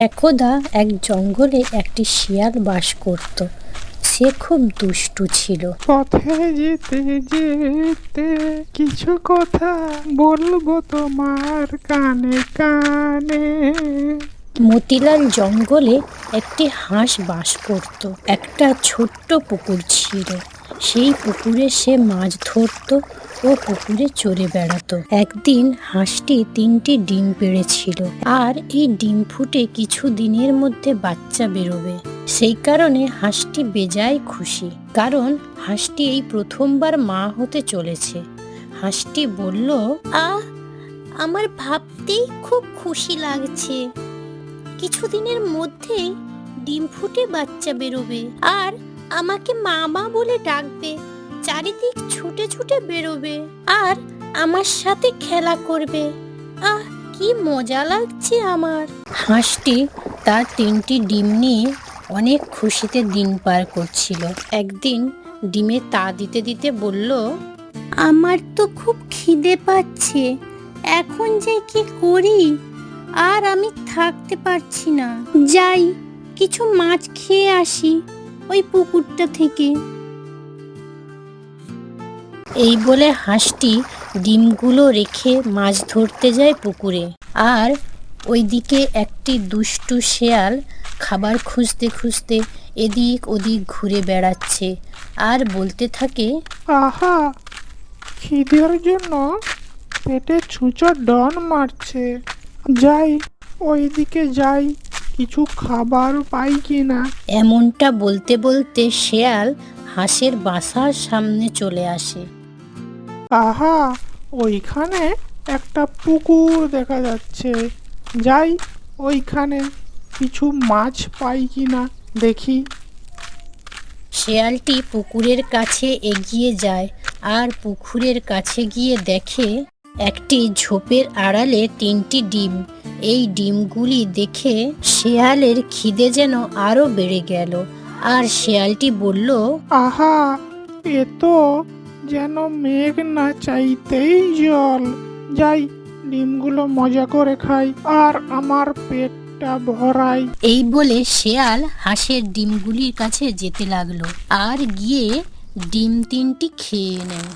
একদা এক জঙ্গলে একটি শিয়াল বাস করত। সে খুব দুষ্টু ছিল। পথে যেতে যেতে কিছু কথা বলব তোমার কানে কানে। মতিলাল জঙ্গলে একটি হাঁস বাস করত। একটা ছোট্ট পুকুর ছিল। সেই পুকুরে সে মাছ ধরত ও পুকুরে চড়ে বেড়াতো। একদিন হাঁসটি তিনটি ডিম পেড়েছিল। আর এই ডিম ফুটে কিছু দিনের মধ্যে বাচ্চা বেরোবে। সেই কারণে হাঁসটি বেজায় খুশি। কারণ হাঁসটি এই প্রথমবার মা হতে চলেছে। হাঁসটি বলল, আহ, আমার ভাবতেই খুব খুশি লাগছে। কিছুদিনের মধ্যেই ডিম ফুটে বাচ্চা বেরোবে। আর আমাকে মামা বলে ডাকবে, চারিদিক ছুটে ছুটে বেরোবে আর আমার সাথে খেলা করবে। আহ, কি মজা লাগছে আমার। হাঁসটি তার তিনটি ডিম নিয়ে অনেক খুশিতে দিন পার করছিল। একদিন ডিমে তা দিতে দিতে বলল, আমার তো খুব খিদে পাচ্ছে, এখন যে কি করি? আর আমি থাকতে পারছি না। যাই, কিছু মাছ খেয়ে আসি। ওই পুকুরটা থেকে। এই বলে হাঁসটি ডিমগুলো রেখে মাছ ধরতে যায় পুকুরে। আর ওইদিকে একটি দুষ্টু শেয়াল খাবার খুঁজতে খুঁজতে এদিক ওদিক ঘুরে বেড়াচ্ছে আর বলতে থাকে, আহা, খিদের জন্য পেটে ছুঁচো ডন মারছে। যাই, ওইদিকে যাই। কিছু খাবার পাই কিনা? এমনটা বলতে বলতে শেয়াল হাঁসের বাসার সামনে চলে আসে। আহা ওইখানে একটা পুকুর দেখা যাচ্ছে। যাই ওইখানে কিছু মাছ পাই কিনা দেখি। শেয়ালটি পুকুরের কাছে এগিয়ে যায় আর পুকুরের কাছে গিয়ে দেখে একটি ঝোপের আড়ালে তিনটি ডিম। এই ডিমগুলি দেখে শেয়ালের খিদে যেন আরও বেড়ে গেল। আর শেয়ালটি বলল আহা এ তো যেন মেঘ না চাইতেই জল। যাই ডিমগুলো মজা করে খাই আর আমার পেটটা ভরাই। এই বলে শেয়াল হাঁসের ডিমগুলির কাছে যেতে লাগল আর গিয়ে ডিম তিনটি খেয়ে নেয়।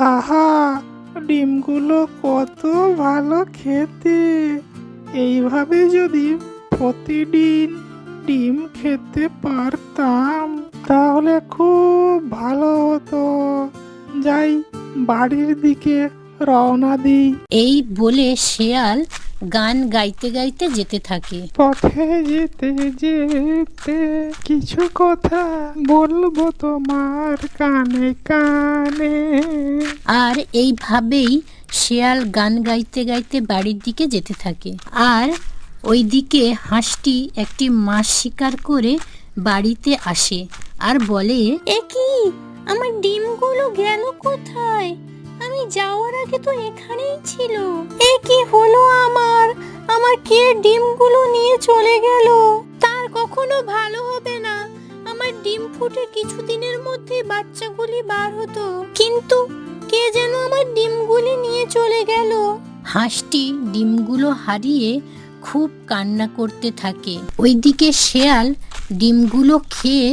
আহা, ডিমগুলো কত ভালো খেতে। এইভাবে যদি প্রতিদিন ডিম খেতে পারতাম, তাহলে খুব ভালো হতো। যাই, বাড়ির দিকে রওনা দিই। এই বলে শেয়াল গান গাইতে গাইতে যেতে থাকে। পথে যেতে যেতে কিছু কথা বলব তোমার কানে কানে। আর এইভাবেই শেয়াল গান গাইতে গাইতে বাড়ির দিকে যেতে থাকে। আর ওইদিকে হাঁসটি একটি মাছ শিকার করে বাড়িতে আসে আর বলে এ কি আমার ডিমগুলো গেল কোথায়? আমি যাওয়ার আগে তো এখানেই ছিল। এ কি হলো আমার? আমার কে ডিমগুলো নিয়ে চলে গেল? তার কখনো ভালো হবে না। আমার ডিম ফুটে কিছুদিনের মধ্যে বাচ্চাগুলি বার হতো। কিন্তু কে যেন আমার ডিমগুলি নিয়ে চলে গেল? হাঁসটি ডিমগুলো হারিয়ে খুব কান্না করতে থাকে। ওইদিকে শেয়াল ডিমগুলো খেয়ে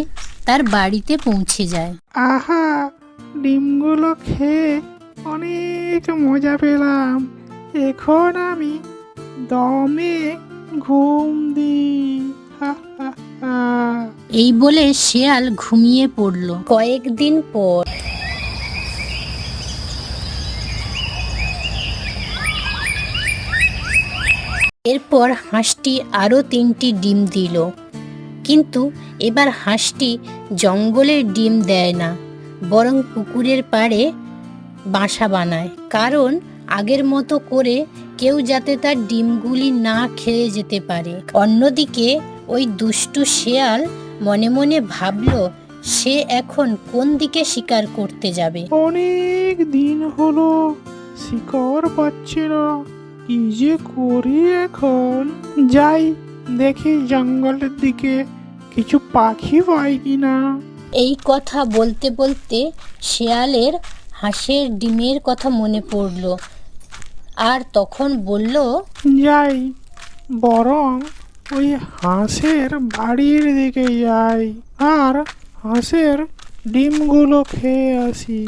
তার বাড়িতে পৌঁছে যায়। আহা, ডিমগুলো খেয়ে অনেক মজা পেলাম। এখন আমি দমে ঘুম হা। এই বলে শেয়াল ঘুমিয়ে পড়ল। কয়েকদিন পর এরপর হাঁসটি আরও তিনটি ডিম দিল। কিন্তু এবার হাঁসটি জঙ্গলের ডিম দেয় না, বরং পুকুরের পাড়ে বাসা বানায়। কারণ আগের মতো করে কেউ যাতে তার ডিমগুলি না খেয়ে যেতে পারে। অন্যদিকে ওই দুষ্টু শেয়াল মনে মনে ভাবলো সে এখন কোন দিকে শিকার করতে যাবে? অনেক দিন হলো শিকার পাচ্ছি না। কি যে করি এখন? যাই দেখি জঙ্গলের দিকে কিছু পাখি পাই কিনা। এই কথা বলতে বলতে শেয়ালের হাঁসের ডিমের কথা মনে পড়ল। আর তখন বলল যাই বরং ওই হাঁসের বাড়ির দিকে যাই। আর হাঁসের ডিমগুলো খেয়ে আসি।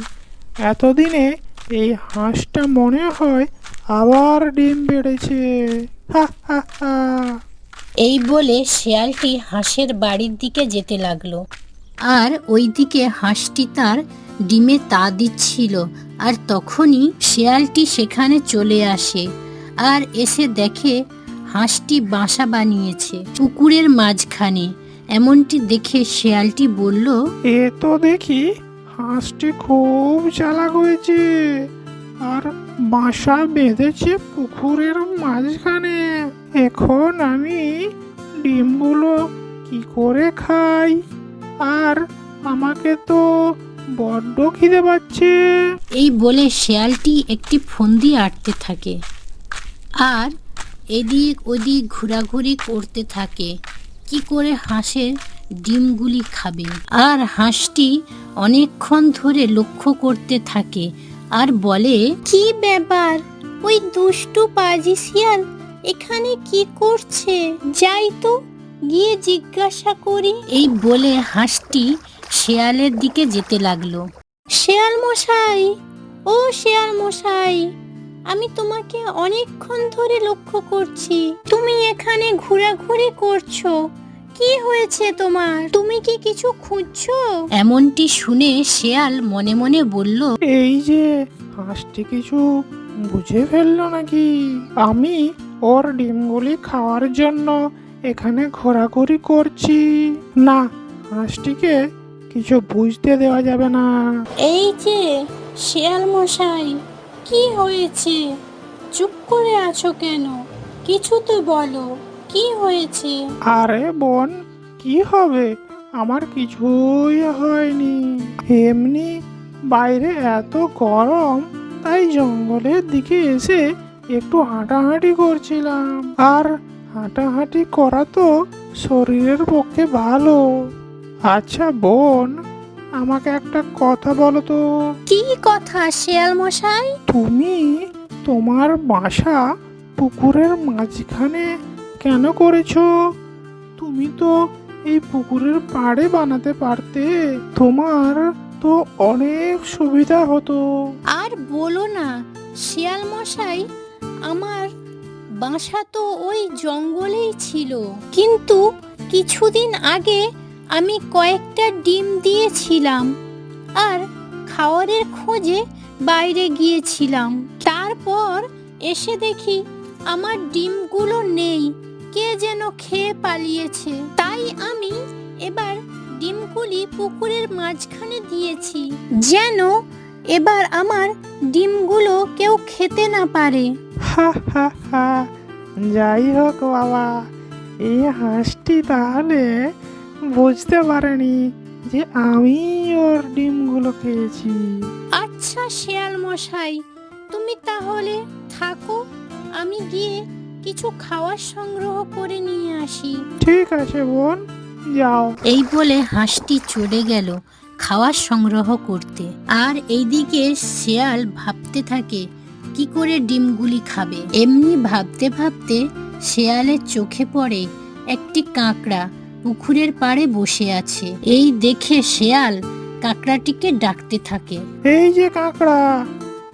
এতদিনে এই হাঁসটা মনে হয় আবার ডিম বেড়েছে হা হা হা। এই বলে শেয়ালটি হাঁসের বাড়ির দিকে যেতে লাগল। আর ওইদিকে হাঁসটি তার ডিমে তা দিচ্ছিল, আর তখনই শেয়ালটি সেখানে চলে আসে আর এসে দেখে হাঁসটি বাসা বানিয়েছে পুকুরের মাঝখানে। এমনটি দেখে শেয়ালটি বলল, এ তো দেখি, হাঁসটি খুব চালাক হয়েছে আর বাসা বেঁধেছে পুকুরের মাঝখানে। এখন আমি ডিমগুলো কি করে খাই? আর আমাকে তো বড্ড খিদে পাচ্ছে। এই বলে শেয়ালটি একটি ফন্দি আটতে থাকে আর এদিক ওদিক ঘোরাঘুরি করতে থাকে। কি করে হাঁসের ডিমগুলি খাবে? আর হাঁসটি অনেকক্ষণ ধরে লক্ষ্য করতে থাকে আর বলে কি ব্যাপার? ওই দুষ্টু পাজি শিয়াল এখানে কি করছে? যাই তো গিয়ে জিজ্ঞাসা করি। এই বলে হাঁসটি শেয়ালের দিকে যেতে লাগল। শেয়াল মশাই ও শেয়াল মশাই আমি তোমাকে অনেকক্ষণ ধরে লক্ষ্য করছি। তুমি এখানে ঘোরাঘুরি করছ। কি হয়েছে তোমার? তুমি কি কিছু খুঁজছো? এমনটি শুনে শেয়াল মনে মনে বলল এই যে হাঁসটি কিছু বুঝে ফেলল নাকি? আমি ওর ডিমগুলি খাওয়ার জন্য এখানে ঘোরাঘুরি করছি। না হাঁসটিকে কিছু বুঝতে দেওয়া যাবে না। এই যে শিয়াল মশাই কি হয়েছে? চুপ করে আছো কেন? কিছু তো বলো কি হয়েছে? আরে বোন কি হবে? আমার কিছুই হয়নি। এমনি বাইরে এত গরম তাই জঙ্গলের দিকে এসে একটু হাঁটাহাঁটি করছিলাম। আর হাঁটাহাঁটি করা তো শরীরের পক্ষে ভালো। আচ্ছা বোন আমাকে একটা কথা বলো তো। কি কথা শেয়াল মশাই? তুমি তোমার বাসা পুকুরের মাঝখানে কেন করেছ? তুমি তো এই পুকুরের পাড়ে বানাতে পারতে। তোমার তো অনেক সুবিধা হতো। আর বলো না শিয়াল মশাই আমার বাসা তো ওই জঙ্গলেই ছিল। কিন্তু কিছুদিন আগে আমি কয়েকটা ডিম দিয়েছিলাম আর খাওয়ারের খোঁজে বাইরে গিয়েছিলাম। তারপর এসে দেখি আমার ডিমগুলো নেই। কে যেন খেয়ে পালিয়েছে। তাই আমি এবার ডিমগুলি পুকুরের মাঝখানে দিয়েছি। যেন এবার আমার ডিমগুলো কেউ খেতে না পারে। হা হা হা। যাই হোক বাবা, এই হাঁসটি তাহলে বুঝতে পারেনি যে আমি ওর ডিমগুলো খেয়েছি। আচ্ছা শেয়াল মশাই তুমি তাহলে থাকো আমি গিয়ে কিছু খাওয়ার সংগ্রহ করে নিয়ে আসি। ঠিক আছে বোন যাও। এই বলে হাঁসটি চলে গেল খাওয়ার সংগ্রহ করতে। আর এইদিকে শেয়াল ভাবতে থাকে কি করে ডিমগুলি খাবে? এমনি ভাবতে ভাবতে শেয়ালের চোখে পড়ে একটি কাঁকড়া পুকুরের পাড়ে বসে আছে। এই দেখে শেয়াল কাঁকড়াটিকে ডাকতে থাকে। এই যে কাঁকড়া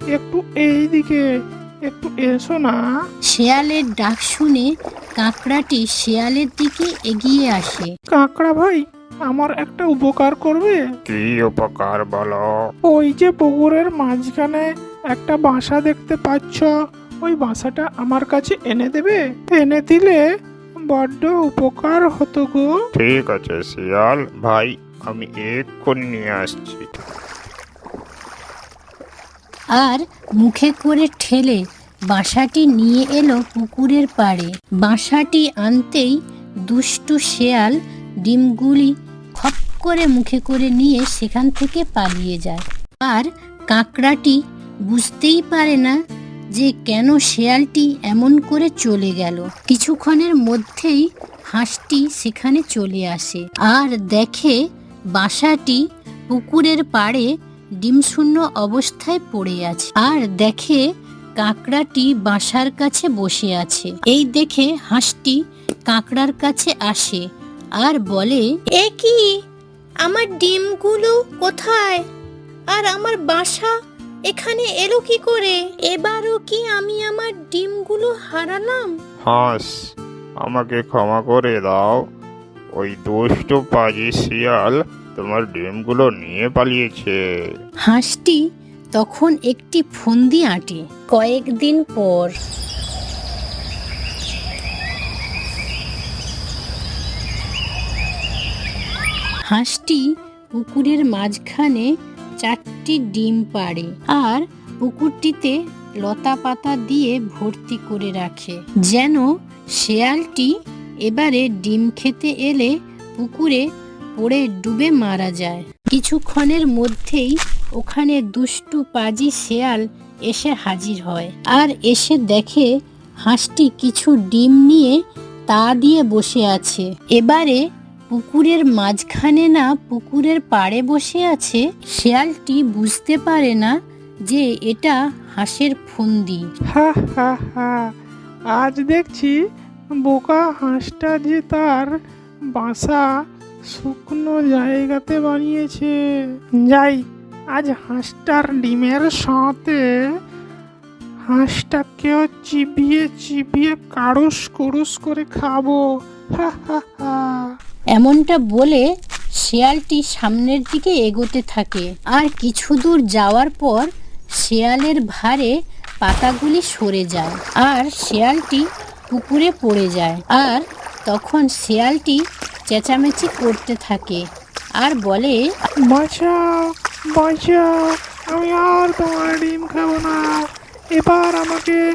একটু এই দিকে একটু এসো না। শেয়ালের ডাক শুনে কাঁকড়াটি শেয়ালের দিকে এগিয়ে আসে। কাঁকড়া ভাই আমার একটা উপকার করবে? কি উপকার বলো? ওই যে পুকুরের মাঝখানে একটা বাসা দেখতে পাচ্ছ। ওই বাসাটা আমার কাছে এনে দেবে? এনে দিলে বড্ড উপকার হতো গো। ঠিক আছে শিয়াল। ভাই আমি এক্ষুনি নিয়ে আসছি। আর মুখে করে ঠেলে বাসাটি নিয়ে এলো পুকুরের পাড়ে। বাসাটি আনতেই দুষ্টু শেয়াল ডিমগুলি খপ করে মুখে করে নিয়ে সেখান থেকে পালিয়ে যায়। আর কাঁকড়াটি বুঝতেই পারে না যে কেন শেয়ালটি এমন করে চলে গেল। কিছুক্ষণের মধ্যেই হাঁসটি সেখানে চলে আসে আর দেখে বাসাটি পুকুরের পাড়ে ডিমশূন্য অবস্থায় পড়ে আছে আর দেখে কাঁকড়াটি বাসার কাছে বসে আছে। এই দেখে হাঁসটি কাঁকড়ার কাছে আসে আর বলে, এ কি? আমার ডিমগুলো কোথায়? আর আমার বাসা এখানে এলো কি করে? এবারও কি আমি আমার ডিমগুলো হারালাম? হাঁস আমাকে ক্ষমা করে দাও। ওই দুষ্ট পাজি শিয়াল তোমার ডিমগুলো নিয়ে পালিয়েছে। হাঁসটি তখন একটি ফন্দি আঁটে কয়েকদিন পর। হাঁসটি পুকুরের মাঝখানে চারটি ডিম পাড়ে আর পুকুরটিতে লতা পাতা দিয়ে ভর্তি করে রাখে। যেন শেয়ালটি এবারে ডিম খেতে এলে পুকুরে পড়ে ডুবে মারা যায়। কিছুক্ষণের মধ্যেই ওখানে দুষ্টু পাজি শেয়াল এসে হাজির হয় আর এসে দেখে হাঁসটি কিছু ডিম নিয়ে তা দিয়ে বসে আছে। এবারে পুকুরের মাঝখানে না পুকুরের পাড়ে বসে আছে। শেয়ালটি বুঝতে পারে না যে এটা হাঁসের ফন্দি। হা হা হা, আজ দেখছি বোকা হাঁসটা যে তার বাসা শুকনো জায়গাতে বানিয়েছে। যাই, আজ হাঁসটার ডিমের সাথে হাঁসটাকেও চিবিয়ে চিবিয়ে কাড়ুস কুড়ুস করে খাব। হা হা হা। এমনটা বলে শেয়ালটি সামনের দিকে এগোতে থাকে। আর কিছু দূর যাওয়ার পর শেয়ালের ভারে পাতাগুলি সরে যায় আর শেয়ালটি পুকুরে পড়ে যায়। আর তখন শেয়ালটি চেঁচামেচি করতে থাকে আর বলে বাঁচাও বাঁচাও আমি আর তোমার ডিম খাব না। এবার আমাকে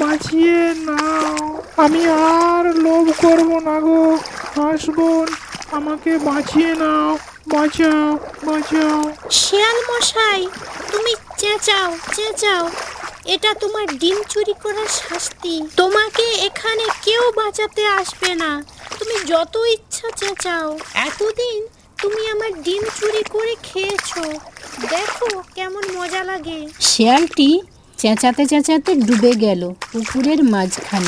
বাঁচিয়ে নাও। আমি আর লোভ করব না গো। হাসবোন আমাকে বাঁচিয়ে নাও। বাঁচাও বাঁচাও। শেয়াল মশাই তুমি চেঁচাও চেঁচাও। এটা তোমার ডিম চুরি করার শাস্তি। তোমাকে এখানে কেউ বাঁচাতে আসবে না। তুমি যত ইচ্ছা চেঁচাও। এতদিন তুমি আমার ডিম চুরি করে খেয়েছো। দেখো কেমন মজা লাগে। শেয়ালটি চেঁচাতে চেঁচাতে ডুবে গেল পুকুরের মাঝখানে।